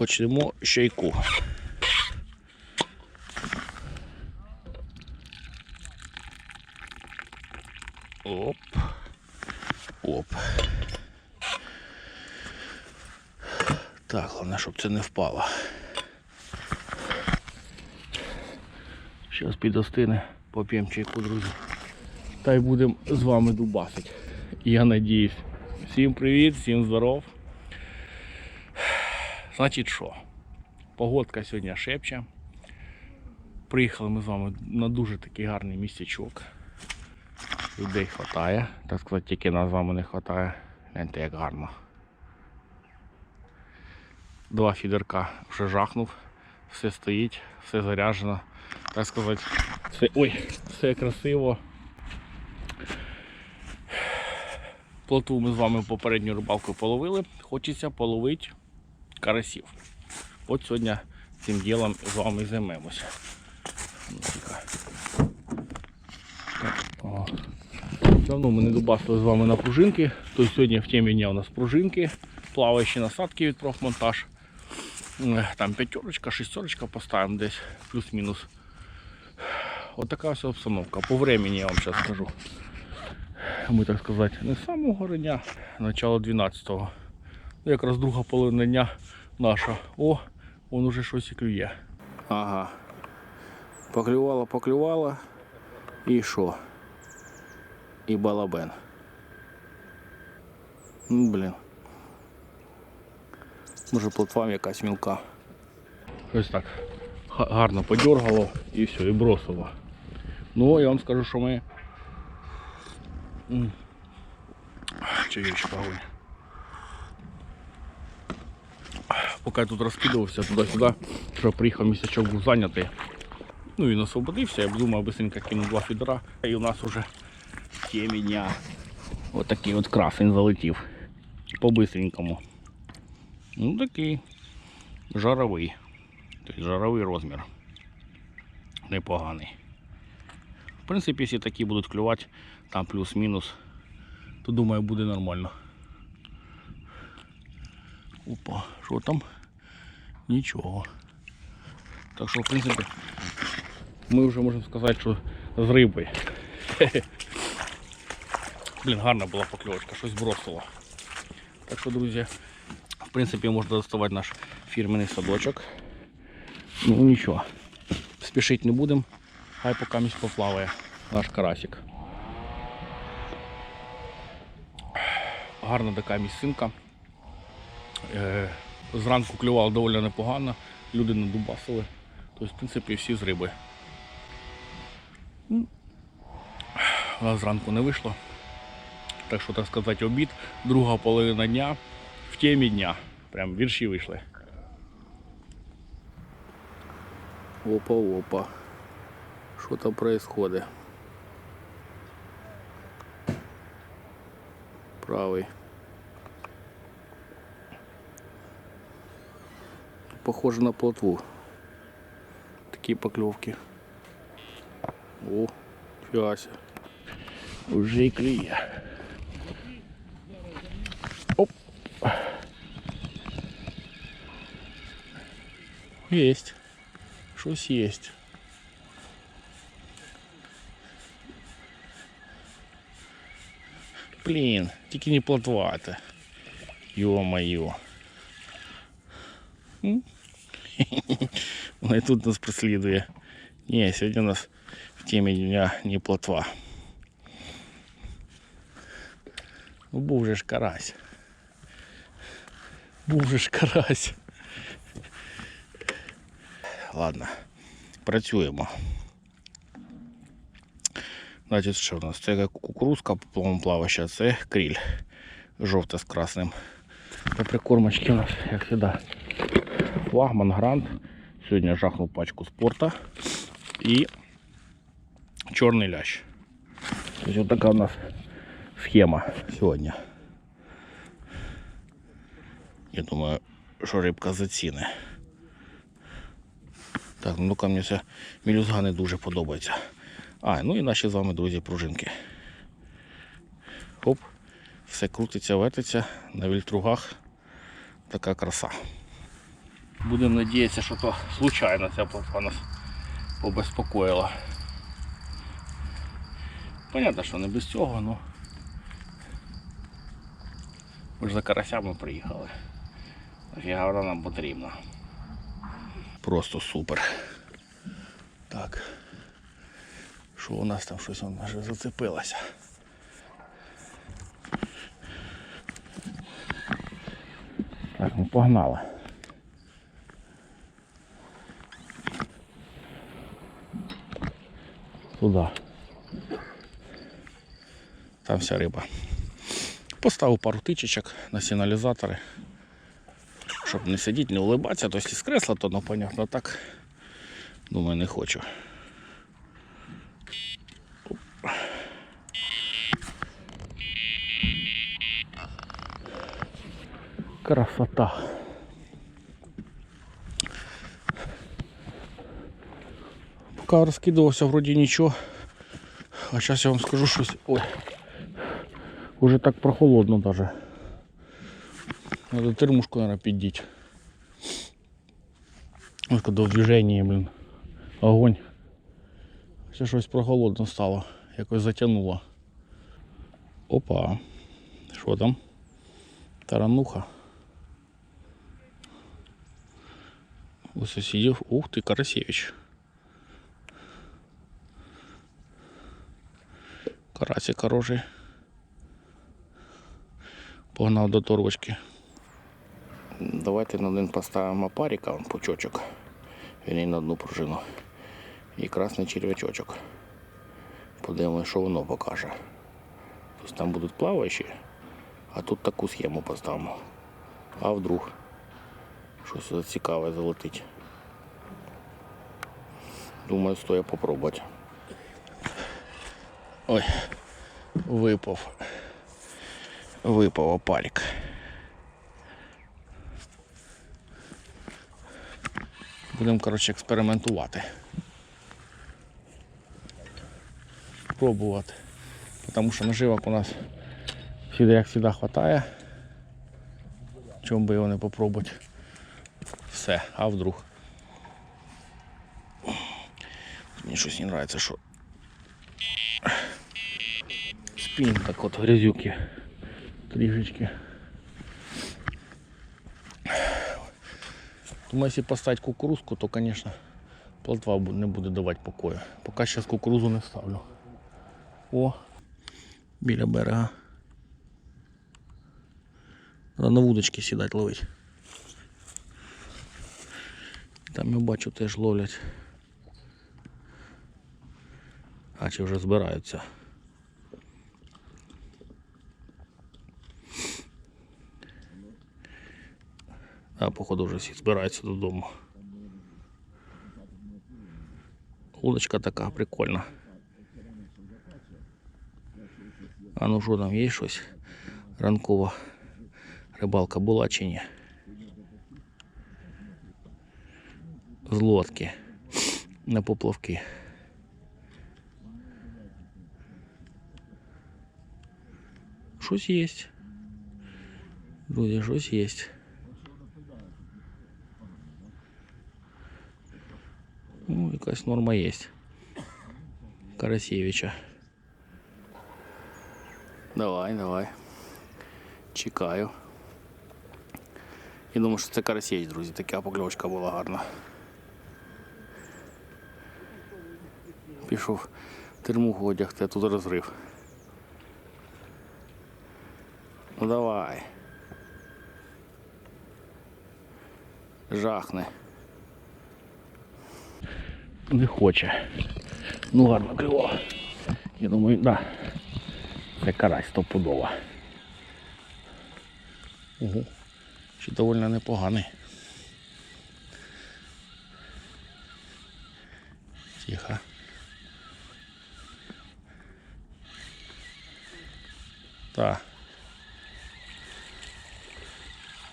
почнемо з чайку. Оп. Оп. Так, головне, щоб це не впало. Зараз підостине, поп'ємо чайку, друзі. Та й будемо з вами дубасити. Я надіюсь. Всім привіт, всім здоров. Значить що? Погодка сьогодні шепче. Приїхали ми з вами на дуже такий гарний місячок. Людей вистачає. Так сказати, тільки нас з вами не вистачає. Гляньте, як гарно. Два фідерка вже жахнув, все стоїть, все заряджено. Так сказати, все, ой, все красиво. Плотву ми з вами попередню рибалку половили. Хочеться половити карасів. От сьогодні цим ділом з вами. Так. Давно ми не добасили з вами на пружинки. Тобто сьогодні в темі дня у нас пружинки, плаваючі насадки від профмонтаж. Там п'ятерочка, шестерочка поставимо десь, плюс-мінус. От така ось обстановка. По времени я вам зараз скажу. Ми так сказати, не з самого дня, начало 12-го. Ну, Якраз друга половина дня наша. О, он уже щось і клює. Ага. Поклювала, поклювала. І що? І балабен. Ну, блін. Може плотва якась мілка. Ось так. Гарно подергало і все, і бросило. Ну, я вам скажу, що ми. Чаєчка огонь. Поки я тут розкидувався туди-сюди, що приїхав місячок був зайнятий. Ну він освободився, я думав, быстренько кинув два фідера. І у нас темі дня от такий от красень залетів. По-бистренькому. Ну такий жаровий. Тобто жаровий розмір. Непоганий. В принципі, якщо такі будуть клювати, там плюс-мінус, то думаю буде нормально. Опа, що там? Нічого. Так що, в принципі, ми вже можемо сказати, що з риби. Блін, гарна була покльовочка, щось бросило. Так що, друзі, в принципі, можна доставати наш фірменний садочок. Ну нічого, спішити не будемо, хай поки місць поплаває наш карасик. Гарна така місцинка. Е, Зранку клювало доволі непогано, люди надубасили. Тобто, в принципі, всі з риби. Ну, У нас зранку не вийшло. Так що, так сказати, обід, друга половина дня в темі дня. Прям вірші вийшли. Опа, опа. Що там происходит? Правий. Похоже на плотву. Такі покльовки. О, фіася. Уже і клює. Оп. Есть. Щось есть. Блін, тільки не плотва это. Ё-моё. І тут нас преслідує. Ні, сьогодні у нас в темі дня не плотва. Ну був же ж карась. Був же ж карась. Ладно, працюємо. Значить, що у нас? Це кукурузка плаваща, це кріль. Жовта з красним. По прикормочці у нас, як завжди, флагман грант. Сьогодні жахнув пачку спорта і чорний лящ. Тобто така у нас схема сьогодні. Я думаю, що рибка заціни. Так, ну ка мені ця мілюзга дуже подобається. А, ну і наші з вами друзі пружинки. Оп, все крутиться, вертиться на вільтругах. Така краса. Будемо надіятися, що то случайно ця плотва нас побезпокоїла. Понятно, що не без цього, але ми ж за карасями приїхали. Нафіга нам потрібна. Просто супер. Так. Що у нас там щось воно вже зацепилося. Так, ну погнали. Туда. Там вся риба. Поставив пару тичечок на сигналізатори. Щоб не сидіти, не улибатися, то якщо з кресла, то ну понятно так. Думаю, не хочу. Красота. Поки розкидувався, вроді нічого. А зараз я вам скажу щось. Ой. Уже так прохолодно даже. Надо термушку, наверное, піддіть. Ось коли в движенні, блін. Огонь. Ще щось прохолодно стало. Якось затягнуло. Опа. Що там? Тарануха. У сусідів. Ух ти, Карасевич. Карасик хороший. Погнав до торбочки. Давайте на один поставимо паріка, пучочок. Він на одну пружину. І красний черв'ячочок. Подивимось, що воно покаже. Тобто там будуть плаваючі, а тут таку схему поставимо. А вдруг щось цікаве залетить. Думаю, стоїть попробувати. Ой, випав. Випав опарик. Будемо, коротше, експериментувати. Пробувати. Тому що наживок у нас всегда, як завжди, вистачає. Чому би його не попробувати? Все, а вдруг. Мені щось не подобається, що спін так от грязюки трішечки. Думаю, если поставить кукурузку, то, конечно, плотва не буде давати покою. Поки зараз кукурузу не ставлю. О, біля берега. Треба на вудочки сідати ловить. Там я бачу теж ловлять. А чи вже збираються? А походу вже всі збираються додому. Удочка така прикольна. А ну що там є щось? Ранкова рибалка була чи ні? З лодки на поплавки. Щось є. Друзі, щось є. Ну, якась норма є. Карасєвича. Давай, давай. Чекаю. Я думаю, що це карасєвич, друзі. Така покльовочка була гарна. Пішов термуху одягти, а тут розрив. Ну давай. Жахне. Не хоче. Ну гарно клювало. Я думаю, да. Це карась стопудово. Ого. Ще доволі непоганий. Тихо. Так.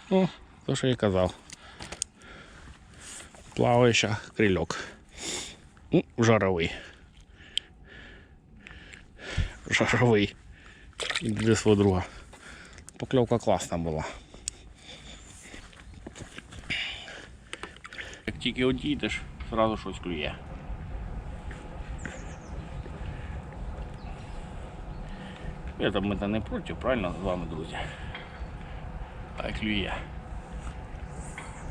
Ну, то, що я казав. Плаваюча крильок. Ну, жаровий. Жаровий. Для свого друга. Покльовка класна була. Як тільки одійдеш, зразу щось клює. Там ми та не проти, правильно з вами, друзі. Й клює.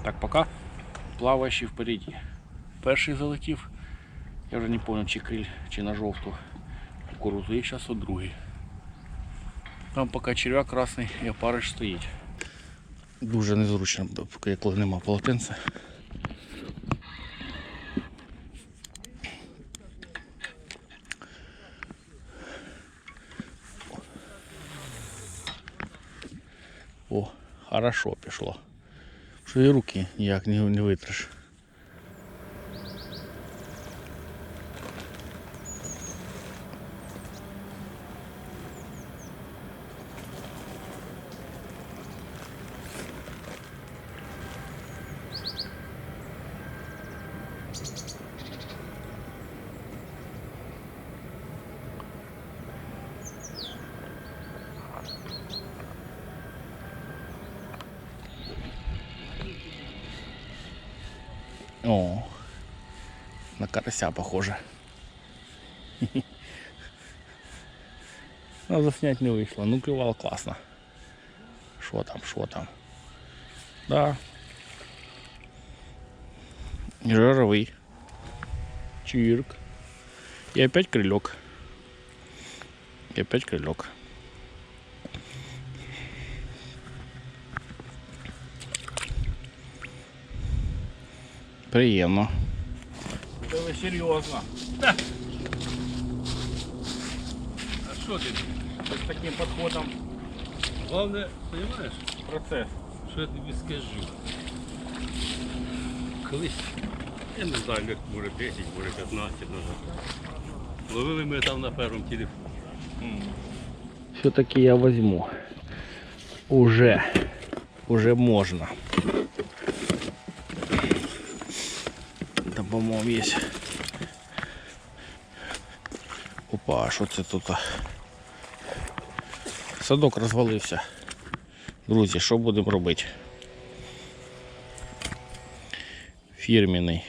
Так, пока. Плаваючий впереді. Перший залетів. Я вже не пам'ятаю, чи криль, чи на жовту кукурузу. І зараз от другий. Там поки черв'як красний і опариш стоїть. Дуже незручно, поки коли нема полотенця. О, хорошо пішло. Що і руки ніяк не, не. Карася похоже. Ну, заснять не вийшло. Ну, клювало класно. Що там, що там? Да. Жировый. Чирк. И опять крылек. И опять крылек. Приємно. Це ви серйозно. А що ти? З таким підходом Головне, розумієш, процес. що я тобі скажу. Колись, я не знаю, як може 10, може 15 назад. Ловили ми там на першому телефоні. Все-таки я возьму. Уже. Уже можно. По-моєму, є. Опа, а що це тут? Садок розвалився. Друзі, що будемо робити? Фірменний.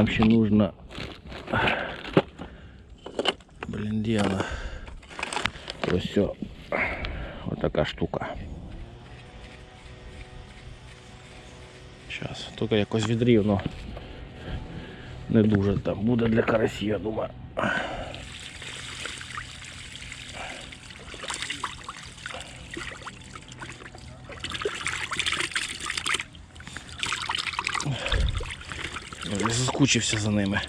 А нам ще нужно. Блин, где она? Ось все. Вот такая штука. Зараз, тільки якось відрівно. Не дуже там буде для карасі, я думаю. Я вже заскучився за ними.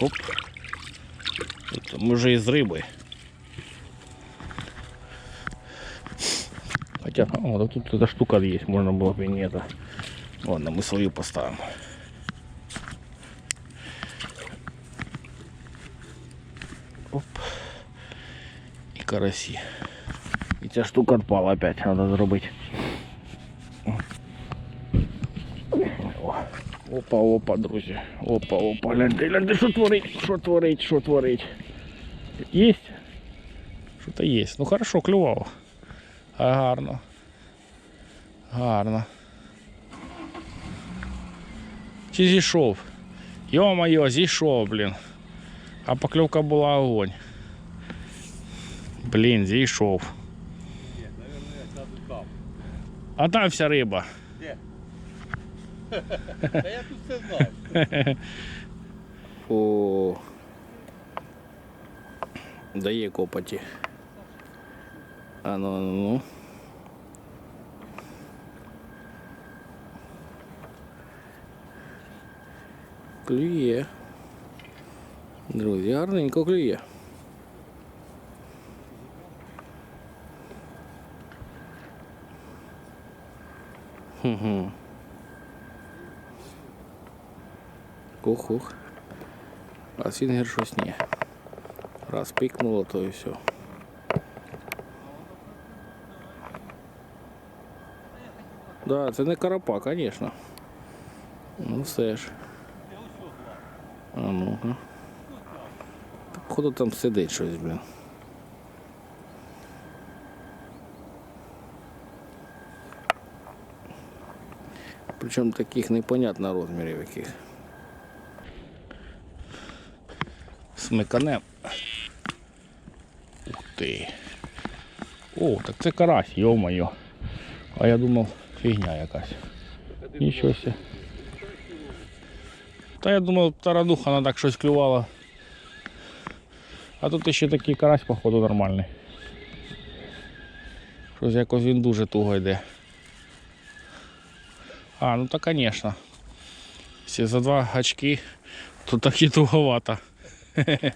Оп. Тут ми вже із риби. Хотя, о, да тут эта штука есть, можно было бы и не это. Ладно, мы свою поставим. Оп. И караси. И ця штука отпала опять, надо зробити. О. Опа, опа, друзі. Опа, опа, гляньте, гляньте, що творить, що творить, що творить. Есть? Що-то есть. Ну хорошо, клювало. А, Гарно. Гарно. Чи зійшов? Йо-моє, зійшов, блін. А покльовка була огонь. Блін, зійшов. Ні, мабуть, я сяду там. А там вся риба. Та я тут все знав. О. Дає копоті. А ну, ну, ну. Клює. Друзі, гарненько клює. Хм-хм. Ух-ух. А свінгер щось ні. Раз пикнуло, то і все. Да, це не карапа, звісно. Ну все ж. А ну-ка. Походу там сидить щось, блін. Причому таких непонятно розмірів яких. Смиканем. Ух ти. О, так це карась, йо-моє. А я думав, фігня якась. Нічого. Та я думав, тарануха вона так щось клювала. А тут ще такий карась, походу, нормальний. Щось якось він дуже туго йде. А, ну так, звісно. Всі за два очки, то так і туговато.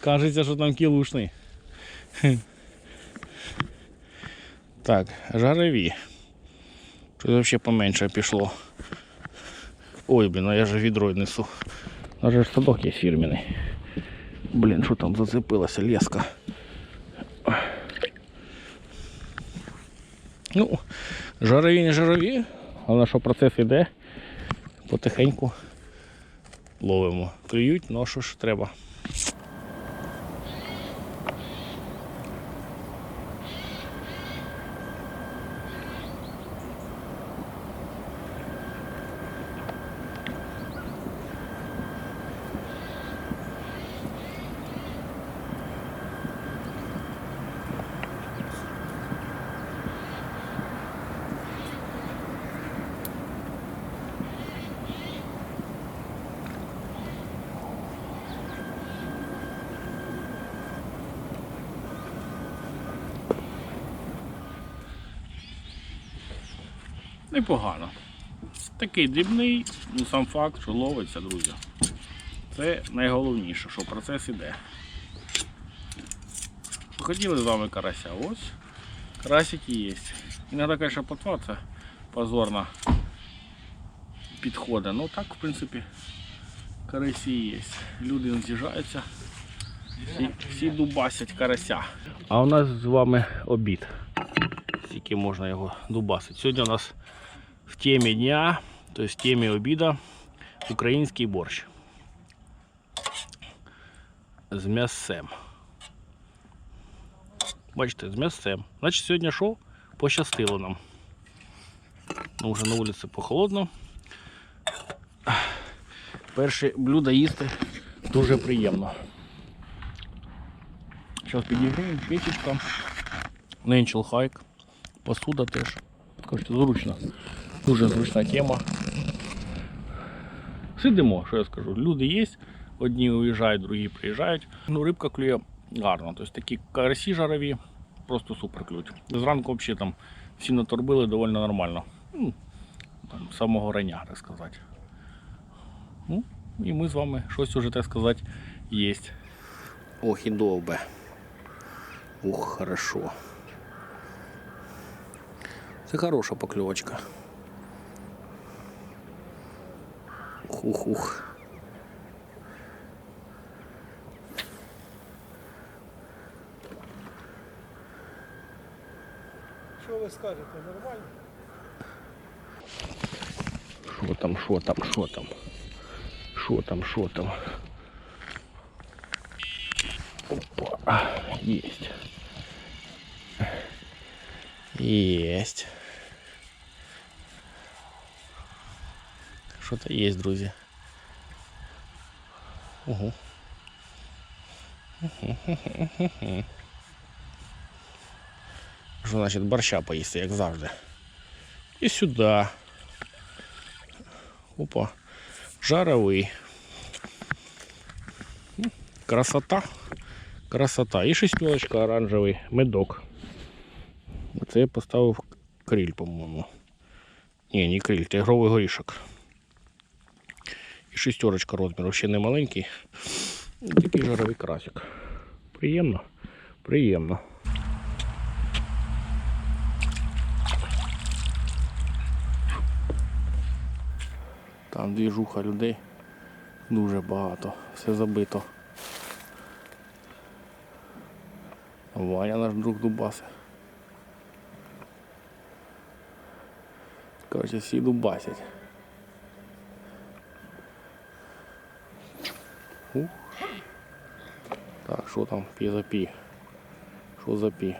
Кажеться, що там кілушний. Так, жарові. Щось взагалі поменше пішло. Ой, блін, а я же відро несу. У нас же садок є фірменний. Блін, що там зацепилася леска. Ну, жарові не жарові, але що процес іде, потихеньку ловимо. Клюють, ну що ж треба. Непогано. Такий дрібний, ну сам факт, що ловиться, друзі. Це найголовніше, що процес іде. Хотіли з вами карася, ось карасики є. Іноді, звісно, плотва це позорно підходить. Ну так, в принципі, карасі є. Люди з'їжджаються, всі, всі дубасять карася. А у нас з вами обід. Скільки можна його дубасити. Сьогодні у нас в темі дня, тобто в темі обіду, український борщ. З м'ясцем. Бачите, з м'ясцем. Значить, сьогодні що? Пощастило нам. Ну, вже на вулиці похолодно. Перше блюдо їсти дуже приємно. Зараз підіграємо печечка. Ненчел хайк. Посуда теж. Кажете, зручно. Дуже зручна тема. Сидимо, що я скажу. Люди є, одні уїжджають, другі приїжджають. Ну, рибка клює гарно. Тобто такі карасі жарові, просто супер клюють. Зранку взагалі там всі наторбили доволі нормально. Ну, там, самого рання, так сказати. Ну, і ми з вами щось уже, так сказати, є. Ох і довбе. Ух, хорошо. Це хороша покльовочка. Ух-ух. Що ви скажете, нормально? Що там, що там, що там? Що там, що там? Опа, есть. Есть. Что-то есть, друзья. Угу. Що значить борща поїсти, як завжди. І сюди. Опа. Жаровий. М, Красота. Красота. І шестерочка оранжевий, медок. Це я поставив криль, по-моєму. Ні, не криль, тигровий горішок. І шестерочка розміру, ще не маленький. Такий жаровий красик. Приємно. Приємно. Там двіжуха людей. Дуже багато. Все забито. Ваня наш друг Дубаси. Коротше, всі дубасять. Так, що там пі за пі? Що за пі?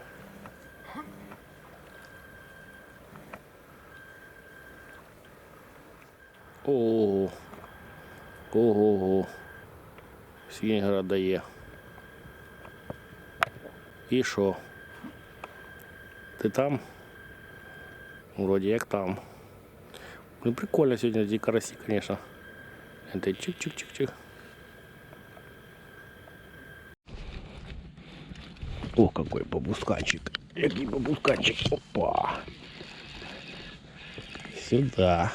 Ого. Ого-го. Сінгера дає. І що? Ти там? Вроді як там. Ну прикольно сьогодні ці карасі, конечно. Это чик-чик-чик-чик. О, какой побусканчик. Який побусканчик. Опа. Сюда.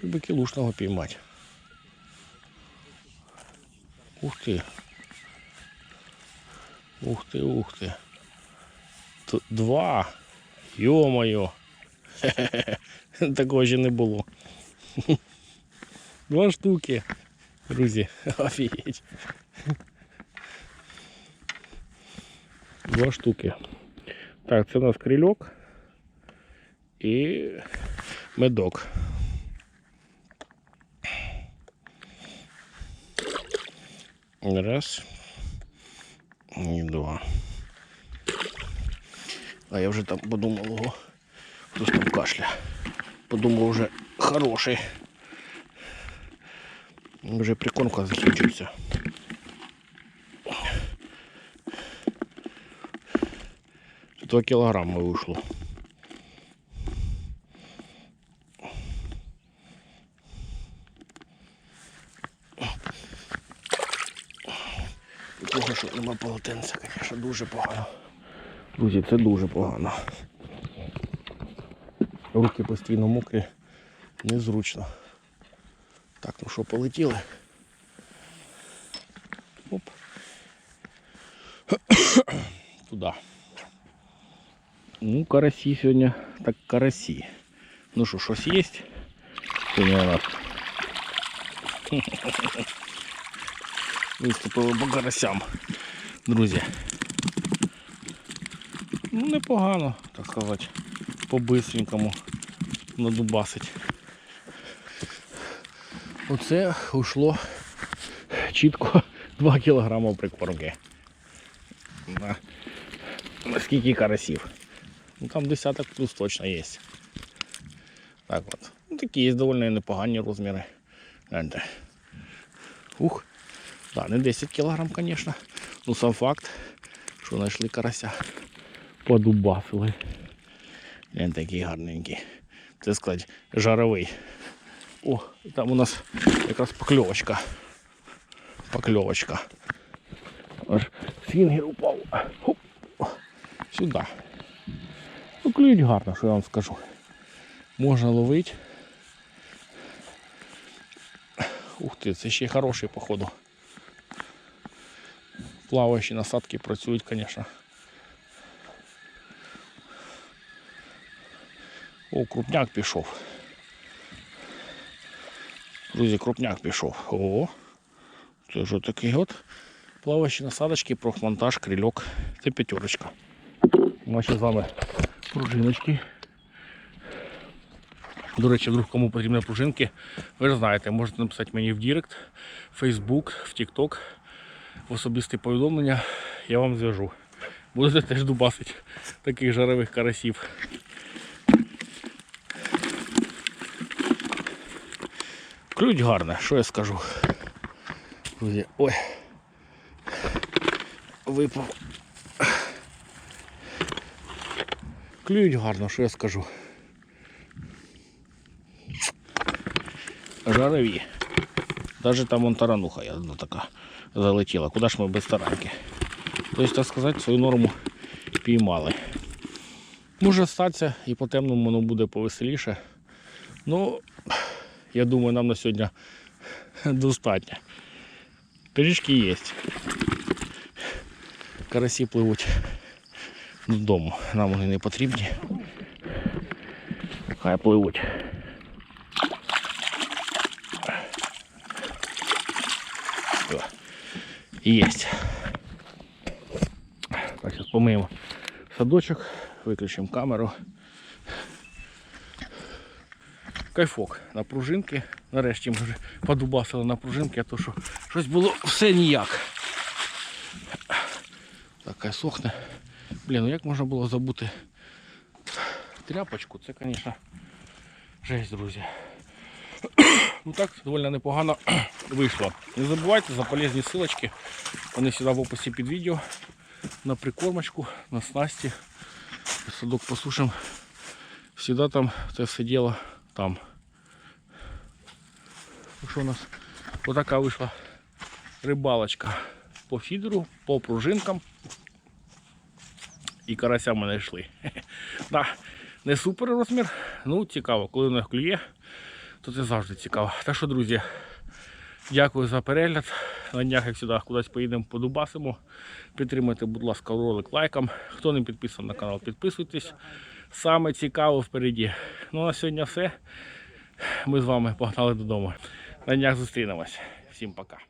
Хоть бы килушного поймать. Ух ты. Ух ты, ух ты. Т- Два. Йо-моє. Такого ще не було. Два штуки. Друзі, офігеть. Два штуки. Так, це у нас крильок і медок. Раз. І два. А я вже там подумав, ого, хтось там кашля. Подумав, вже хороший. Вже прикормка закінчився. Два кілограми вийшло. І Погано, що нема полотенця, звісно, дуже погано. Друзі, це дуже погано. Руки постійно мокрі, незручно. Так, ну що, полетіли? Оп. Туди. Ну, карасі сьогодні, так карасі. Ну що, щось є? Сьогодні у нас. Виступили по карасям, друзі. Ну, непогано, так сказати, по-бистренькому надубасить. Оце ушло чітко 2 кілограми прикормки. На, на скільки карасів. Ну там десяток плюс точно є. Так от. Ну, такі є доволі непогані розміри. Гляньте. Ух. Да, не 10 кілограм, звісно. Ну сам факт, що знайшли карася. Подубасили. Він такий гарненький. Це сказати, жаровий. О, там у нас якраз покльовочка. Покльовочка. Аж упав. Хоп. Сюди. Ну, клюють гарно, що я вам скажу. Можна ловити. Ух ти, це ще й хороший, походу. Плаваючі насадки працюють, звісно. О, крупняк пішов. Друзі, крупняк пішов. О, це ж такий от плаваючі насадочки, профмонтаж, крильок. Це п'ятерочка. Наші з вами пружиночки. До речі, вдруг кому потрібні пружинки, ви ж знаєте, можете написати мені в Директ, в Facebook, в TikTok, в особисті повідомлення. Я вам зв'яжу. Будете теж дубасити таких жарових карасів. Клюють гарно, що я скажу. Друзі, ой. Випав. Клюють гарно, що я скажу. Жарові. Даже там вон тарануха одна така залетіла. Куди ж ми без таранки? Тобто, так сказати, свою норму піймали. Може статися і по темному воно буде повеселіше. Ну, я думаю, нам на сьогодні достатньо. Пиріжки є. карасі пливуть додому. Нам вони не потрібні. Хай пливуть. Єсть. Так, зараз помиємо садочок, виключимо камеру. Кайфок на пружинки. Нарешті ми вже подубасили на пружинки, а то що щось було все ніяк. Така сохне. Блін, ну як можна було забути тряпочку? Це, звісно, жесть, друзі. Ну так, доволі непогано вийшло. Не забувайте за полезні ссылочки. Вони сюди в описі під відео. На прикормочку, на снасті. Садок посушим. Всегда там це все діло там. Ну що у нас? Отака вийшла рибалочка по фідеру, по пружинкам. І карася ми знайшли. Да, не супер розмір, ну цікаво, коли воно клює, то це завжди цікаво. Так що, друзі, дякую за перегляд. На днях, як сюди кудись поїдемо, подубасимо. Підтримайте, будь ласка, ролик лайком. Хто не підписаний на канал, підписуйтесь. Саме цікаво впереді. Ну на сьогодні все. Ми з вами погнали додому. На днях зустрінемось. Всім пока.